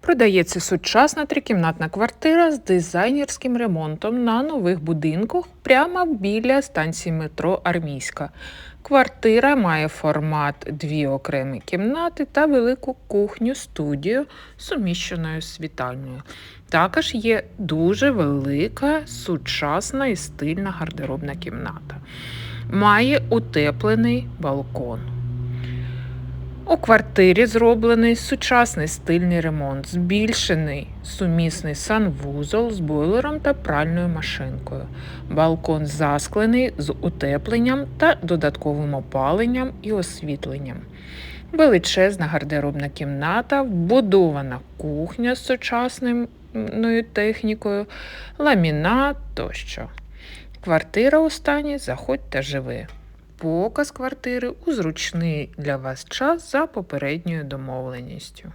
Продається сучасна трикімнатна квартира з дизайнерським ремонтом на нових будинках прямо біля станції метро Армійська. Квартира має формат дві окремі кімнати та велику кухню студію суміщеною з вітальною. Також є дуже велика, сучасна і стильна гардеробна кімната. Має утеплений балкон. У квартирі зроблений сучасний стильний ремонт, збільшений сумісний санвузол з бойлером та пральною машинкою. Балкон засклений з утепленням та додатковим опаленням і освітленням. Величезна гардеробна кімната, вбудована кухня з сучасною технікою, ламінат тощо. Квартира у стані заходь та живи. Показ квартири у зручний для вас час за попередньою домовленістю.